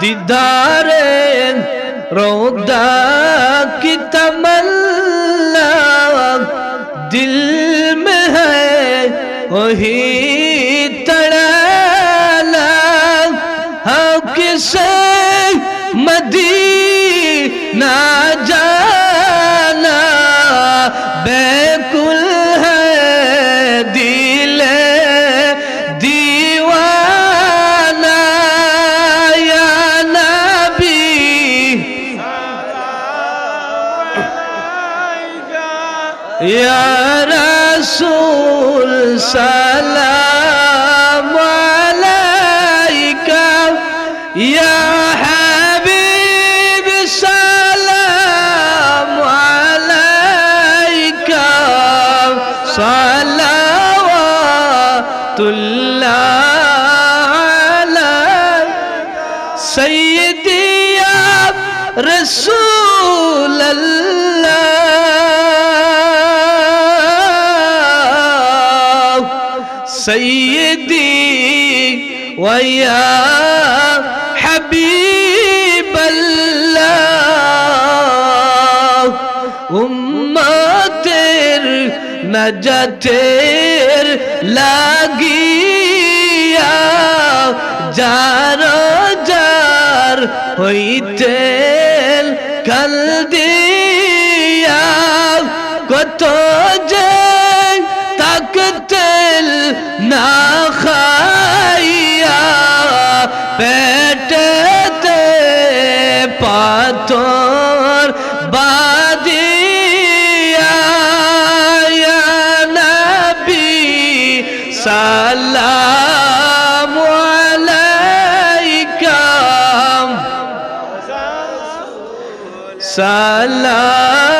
দিদারে রৌদা কি তমল্লা দিল মে হই তড়ালা। হাও কিসে মদিনা জানা বেকুল يا رسول سلام عليك. يا حبيب سلام عليك. صلوات الله سيدي يا رسول الله. سيدي ويا حبيب الله أمتر نجاتر লাগিয়া যার যার হইতেল কাল দিয়া কত না খাইয়া পেটেতে পাথর বাদিয়া নবী সালাম আলাইকা। সালাম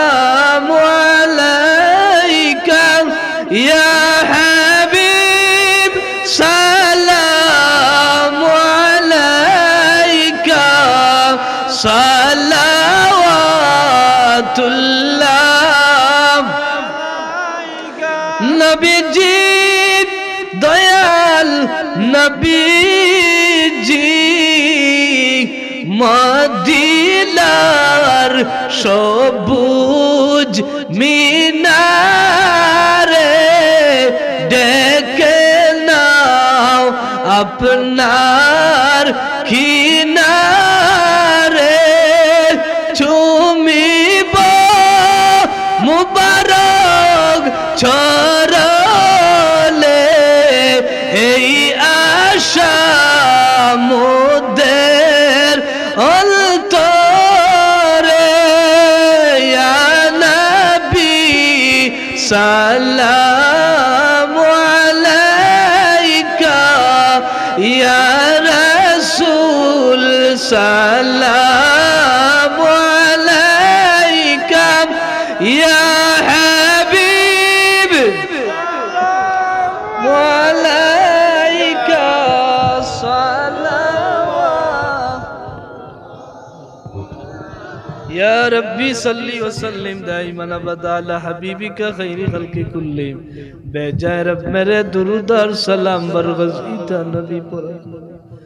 সালাওয়াতুল্লাহ নবীজি দয়াল নবীজি মদিলার সবুজ মিনারে ডেকে নাও আপনার কিনারে সালাম আলাইকা ইয়া রাসূল সালাম يا ربي صلي وسلم دائما ابدا على حبيبك خير خلق كلهم بجائے رب میرے درود اور سلام برغزیتا نبی پر